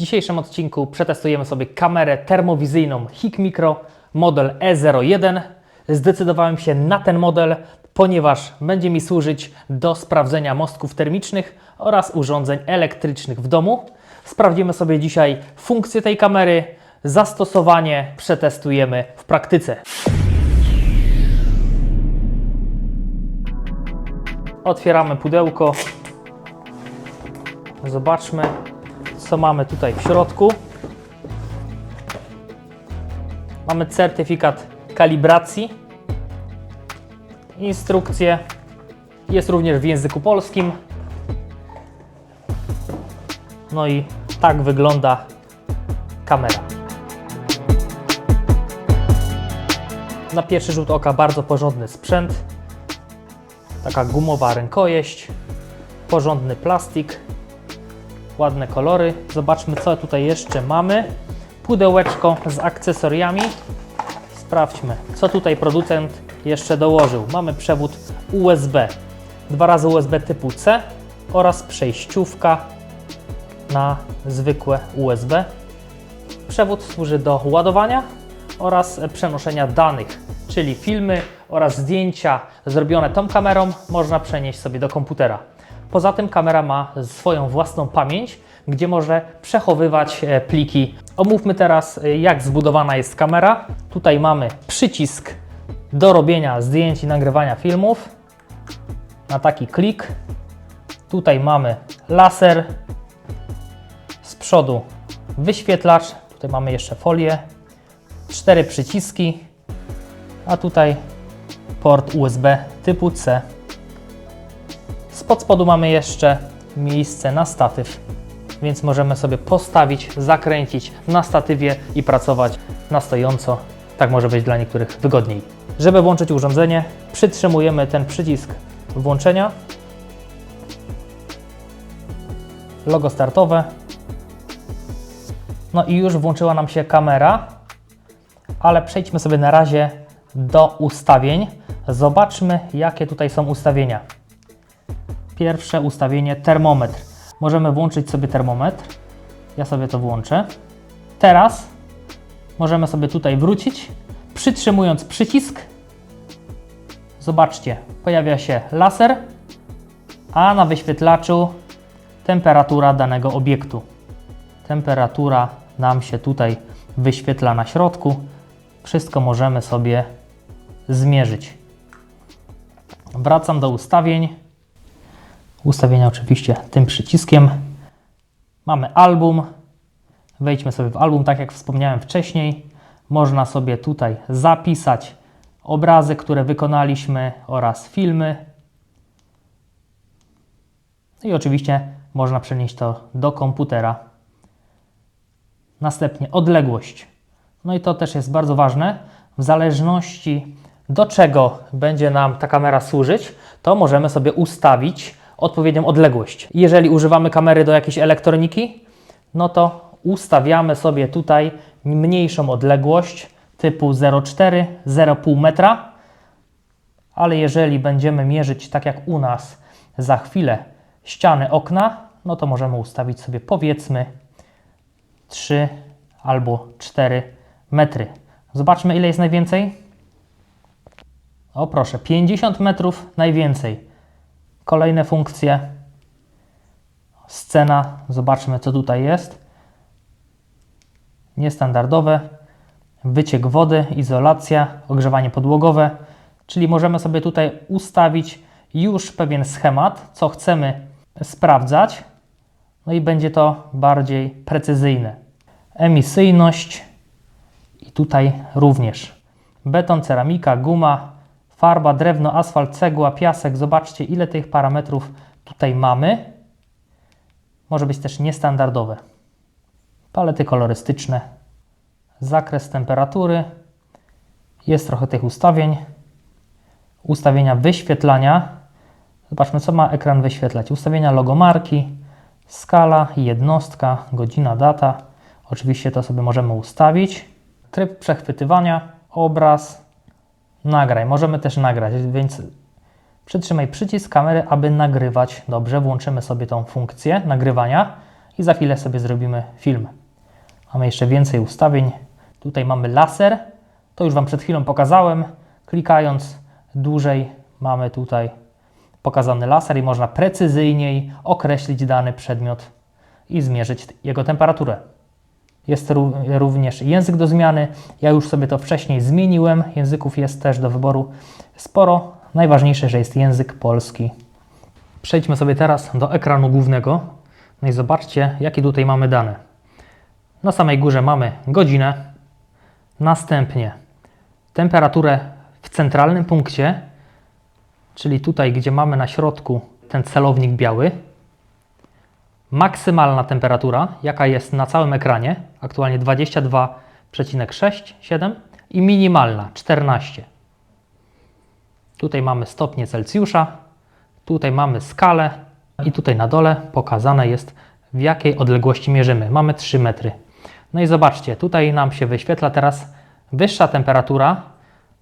W dzisiejszym odcinku przetestujemy sobie kamerę termowizyjną HIK Micro model E01. Zdecydowałem się na ten model, ponieważ będzie mi służyć do sprawdzenia mostków termicznych oraz urządzeń elektrycznych w domu. Sprawdzimy sobie dzisiaj funkcję tej kamery, zastosowanie przetestujemy w praktyce. Otwieramy pudełko. Zobaczmy, co mamy tutaj w środku. Mamy certyfikat kalibracji, instrukcje. Jest również w języku polskim. No i tak wygląda kamera. Na pierwszy rzut oka bardzo porządny sprzęt. Taka gumowa rękojeść, porządny plastik, ładne kolory. Zobaczmy, co tutaj jeszcze mamy. Pudełeczko z akcesoriami. Sprawdźmy, co tutaj producent jeszcze dołożył. Mamy przewód USB, dwa razy USB typu C oraz przejściówka na zwykłe USB. Przewód służy do ładowania oraz przenoszenia danych, czyli filmy oraz zdjęcia zrobione tą kamerą można przenieść sobie do komputera. Poza tym kamera ma swoją własną pamięć, gdzie może przechowywać e, pliki. Omówmy teraz, e, jak zbudowana jest kamera. Tutaj mamy przycisk do robienia zdjęć i nagrywania filmów. Na taki klik. Tutaj mamy laser. Z przodu wyświetlacz. Tutaj mamy jeszcze folię. Cztery przyciski. A tutaj port USB typu C. Spod spodu mamy jeszcze miejsce na statyw, więc możemy sobie postawić, zakręcić na statywie i pracować na stojąco. Tak może być dla niektórych wygodniej. Żeby włączyć urządzenie, przytrzymujemy ten przycisk włączenia. Logo startowe. No i już włączyła nam się kamera, ale przejdźmy sobie na razie do ustawień. Zobaczmy, jakie tutaj są ustawienia. Pierwsze ustawienie termometr. Możemy włączyć sobie termometr. Ja sobie to włączę. Teraz możemy sobie tutaj wrócić, przytrzymując przycisk. Zobaczcie, pojawia się laser, a na wyświetlaczu temperatura danego obiektu. Temperatura nam się tutaj wyświetla na środku. Wszystko możemy sobie zmierzyć. Wracam do ustawień. Ustawienia oczywiście tym przyciskiem. Mamy album. Wejdźmy sobie w album, tak jak wspomniałem wcześniej. Można sobie tutaj zapisać obrazy, które wykonaliśmy oraz filmy. I oczywiście można przenieść to do komputera. Następnie odległość. No i to też jest bardzo ważne. W zależności do czego będzie nam ta kamera służyć, to możemy sobie ustawić odpowiednią odległość. Jeżeli używamy kamery do jakiejś elektroniki, no to ustawiamy sobie tutaj mniejszą odległość typu 0,4, 0,5 metra, ale jeżeli będziemy mierzyć tak jak u nas za chwilę ściany okna, no to możemy ustawić sobie powiedzmy 3 albo 4 metry. Zobaczmy ile jest najwięcej. O proszę, 50 metrów najwięcej. Kolejne funkcje. Scena, zobaczmy co tutaj jest. Niestandardowe. Wyciek wody, izolacja, ogrzewanie podłogowe. Czyli możemy sobie tutaj ustawić już pewien schemat, co chcemy sprawdzać. No i będzie to bardziej precyzyjne. Emisyjność i tutaj również. Beton, ceramika, guma, farba, drewno, asfalt, cegła, piasek. Zobaczcie, ile tych parametrów tutaj mamy. Może być też niestandardowe. Palety kolorystyczne, zakres temperatury. Jest trochę tych ustawień. Ustawienia wyświetlania. Zobaczmy, co ma ekran wyświetlać. Ustawienia logomarki, skala, jednostka, godzina, data. Oczywiście to sobie możemy ustawić. Tryb przechwytywania, obraz, nagraj. Możemy też nagrać, więc przytrzymaj przycisk kamery, aby nagrywać. Dobrze, włączymy sobie tą funkcję nagrywania i za chwilę sobie zrobimy film. Mamy jeszcze więcej ustawień. Tutaj mamy laser. To już Wam przed chwilą pokazałem. Klikając dłużej mamy tutaj pokazany laser i można precyzyjniej określić dany przedmiot i zmierzyć jego temperaturę. Jest ró- również język do zmiany. Ja już sobie to wcześniej zmieniłem. Języków jest też do wyboru sporo. Najważniejsze, że jest język polski. Przejdźmy sobie teraz do ekranu głównego. No i zobaczcie, jakie tutaj mamy dane. Na samej górze mamy godzinę, następnie temperaturę w centralnym punkcie, czyli tutaj, gdzie mamy na środku ten celownik biały, maksymalna temperatura, jaka jest na całym ekranie, aktualnie 22,67 i minimalna 14. Tutaj mamy stopnie Celsjusza, tutaj mamy skalę i tutaj na dole pokazane jest w jakiej odległości mierzymy. Mamy 3 metry. No i zobaczcie, tutaj nam się wyświetla teraz wyższa temperatura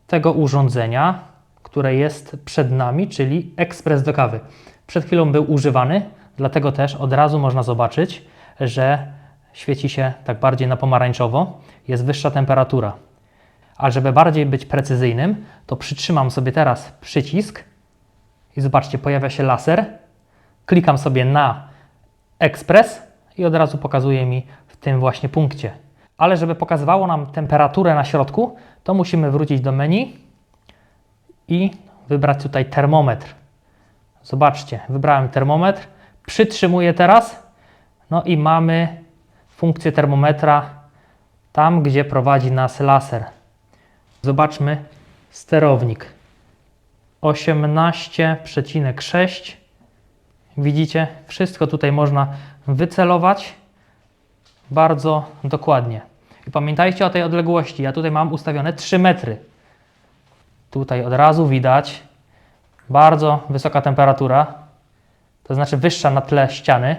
tego urządzenia, które jest przed nami, czyli ekspres do kawy. Przed chwilą był używany, dlatego też od razu można zobaczyć, że świeci się tak bardziej na pomarańczowo, jest wyższa temperatura. A żeby bardziej być precyzyjnym, to przytrzymam sobie teraz przycisk i zobaczcie, pojawia się laser. Klikam sobie na ekspres i od razu pokazuje mi w tym właśnie punkcie. Ale żeby pokazywało nam temperaturę na środku, to musimy wrócić do menu i wybrać tutaj termometr. Zobaczcie, wybrałem termometr, przytrzymuję teraz, no i mamy funkcję termometra tam, gdzie prowadzi nas laser. Zobaczmy sterownik. 18,6. Widzicie, wszystko tutaj można wycelować bardzo dokładnie. I pamiętajcie o tej odległości. Ja tutaj mam ustawione 3 metry. Tutaj od razu widać bardzo wysoka temperatura, to znaczy wyższa na tle ściany.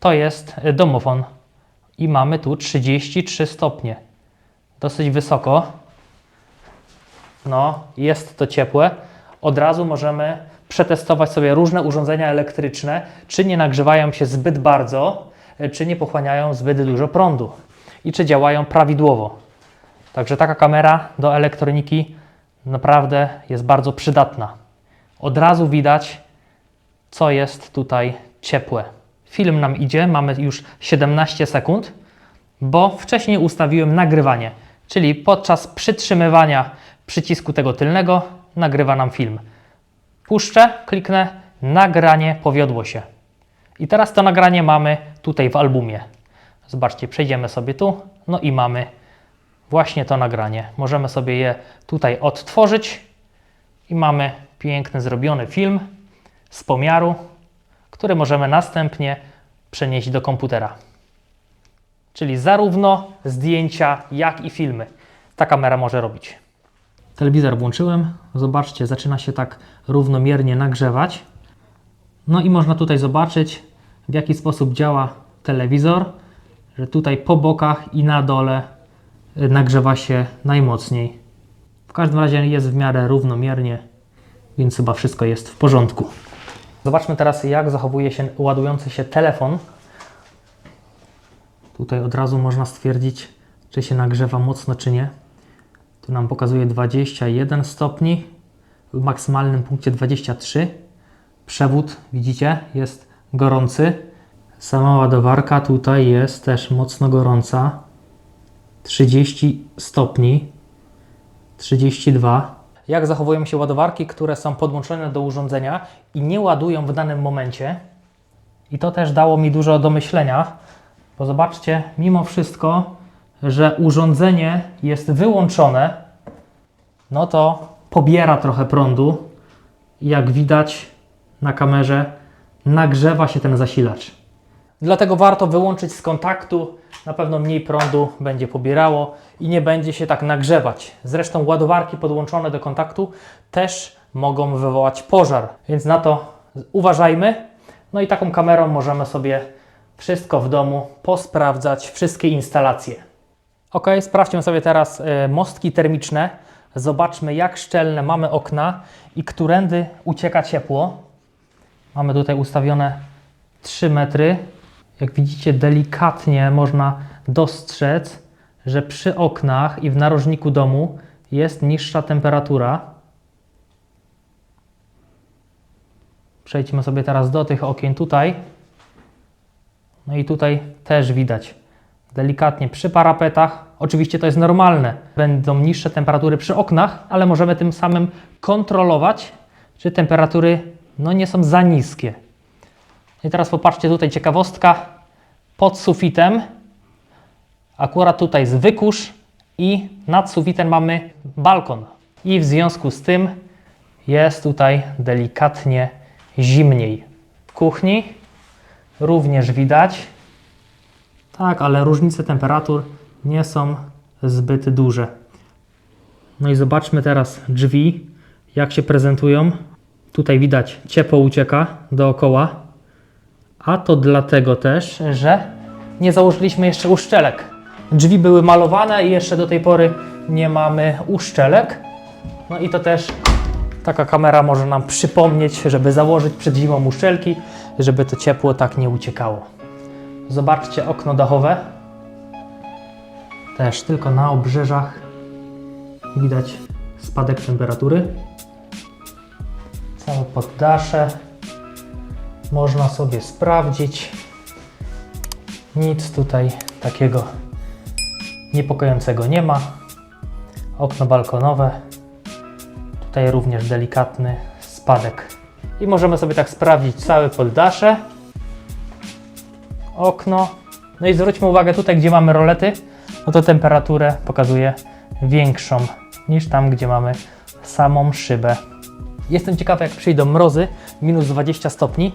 To jest y, domofon i mamy tu 33 stopnie. Dosyć wysoko. No, jest to ciepłe. Od razu możemy przetestować sobie różne urządzenia elektryczne, czy nie nagrzewają się zbyt bardzo, y, czy nie pochłaniają zbyt dużo prądu i czy działają prawidłowo. Także taka kamera do elektroniki naprawdę jest bardzo przydatna. Od razu widać, co jest tutaj ciepłe. Film nam idzie, mamy już 17 sekund, bo wcześniej ustawiłem nagrywanie, czyli podczas przytrzymywania przycisku tego tylnego nagrywa nam film. Puszczę, kliknę, nagranie powiodło się. I teraz to nagranie mamy tutaj w albumie. Zobaczcie, przejdziemy sobie tu, no i mamy właśnie to nagranie. Możemy sobie je tutaj odtworzyć i mamy piękny zrobiony film z pomiaru, który możemy następnie przenieść do komputera. Czyli zarówno zdjęcia, jak i filmy ta kamera może robić. Telewizor włączyłem. Zobaczcie, zaczyna się tak równomiernie nagrzewać. No i można tutaj zobaczyć, w jaki sposób działa telewizor, że tutaj po bokach i na dole y, nagrzewa się najmocniej. W każdym razie jest w miarę równomiernie, więc chyba wszystko jest w porządku. Zobaczmy teraz, jak zachowuje się ładujący się telefon. Tutaj od razu można stwierdzić, czy się nagrzewa mocno, czy nie. Tu nam pokazuje 21 stopni, w maksymalnym punkcie 23. Przewód, widzicie, jest gorący. Sama ładowarka tutaj jest też mocno gorąca. 30 stopni, 32. Jak zachowują się ładowarki, które są podłączone do urządzenia i nie ładują w danym momencie? I to też dało mi dużo do myślenia, bo zobaczcie, mimo wszystko, że urządzenie jest wyłączone, no to pobiera trochę prądu jak widać na kamerze, nagrzewa się ten zasilacz. Dlatego warto wyłączyć z kontaktu, na pewno mniej prądu będzie pobierało i nie będzie się tak nagrzewać. Zresztą ładowarki podłączone do kontaktu też mogą wywołać pożar, więc na to uważajmy. No i taką kamerą możemy sobie wszystko w domu posprawdzać, wszystkie instalacje. Ok, sprawdźmy sobie teraz y, mostki termiczne. Zobaczmy, jak szczelne mamy okna i którędy ucieka ciepło. Mamy tutaj ustawione 3 metry. Jak widzicie, delikatnie można dostrzec, że przy oknach i w narożniku domu jest niższa temperatura. Przejdźmy sobie teraz do tych okien tutaj. No i tutaj też widać delikatnie przy parapetach. Oczywiście to jest normalne. Będą niższe temperatury przy oknach, ale możemy tym samym kontrolować, czy temperatury no, nie są za niskie. I teraz popatrzcie tutaj ciekawostka. Pod sufitem akurat tutaj jest wykurz i nad sufitem mamy balkon. I w związku z tym jest tutaj delikatnie zimniej. W kuchni również widać. Tak, ale różnice temperatur nie są zbyt duże. No i zobaczmy teraz drzwi, jak się prezentują. Tutaj widać ciepło ucieka dookoła, a to dlatego też, że nie założyliśmy jeszcze uszczelek. Drzwi były malowane i jeszcze do tej pory nie mamy uszczelek. No i to też taka kamera może nam przypomnieć, żeby założyć przed zimą uszczelki, żeby to ciepło tak nie uciekało. Zobaczcie okno dachowe. Też tylko na obrzeżach widać spadek temperatury. Całe poddasze można sobie sprawdzić. Nic tutaj takiego niepokojącego nie ma. Okno balkonowe. Tutaj również delikatny spadek. I możemy sobie tak sprawdzić całe poddasze. Okno. No i zwróćmy uwagę tutaj, gdzie mamy rolety, no to temperaturę pokazuje większą niż tam, gdzie mamy samą szybę. Jestem ciekawy, jak przyjdą mrozy, minus 20 stopni.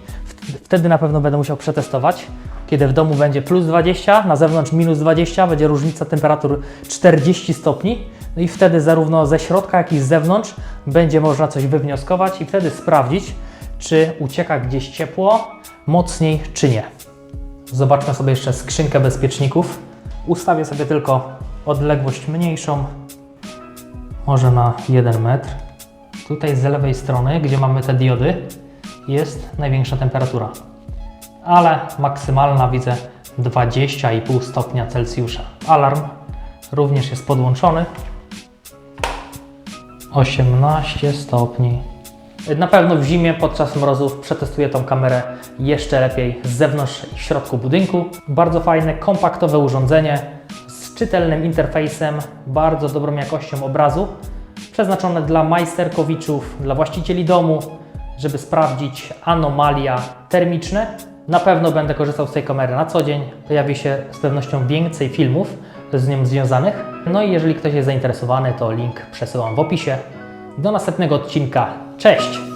Wtedy na pewno będę musiał przetestować. Kiedy w domu będzie plus 20, na zewnątrz minus 20, będzie różnica temperatur 40 stopni. No i wtedy zarówno ze środka, jak i z zewnątrz będzie można coś wywnioskować i wtedy sprawdzić, czy ucieka gdzieś ciepło mocniej, czy nie. Zobaczmy sobie jeszcze skrzynkę bezpieczników. Ustawię sobie tylko odległość mniejszą, może na 1 metr. Tutaj z lewej strony, gdzie mamy te diody, jest największa temperatura. Ale maksymalna widzę 20,5 stopnia Celsjusza. Alarm również jest podłączony. 18 stopni. Na pewno w zimie podczas mrozów przetestuję tą kamerę jeszcze lepiej z zewnątrz i w środku budynku. Bardzo fajne, kompaktowe urządzenie z czytelnym interfejsem, bardzo dobrą jakością obrazu, przeznaczone dla majsterkowiczów, dla właścicieli domu, żeby sprawdzić anomalia termiczne. Na pewno będę korzystał z tej kamery na co dzień. Pojawi się z pewnością więcej filmów z nią związanych. No i jeżeli ktoś jest zainteresowany, to link przesyłam w opisie. Do następnego odcinka. Cześć!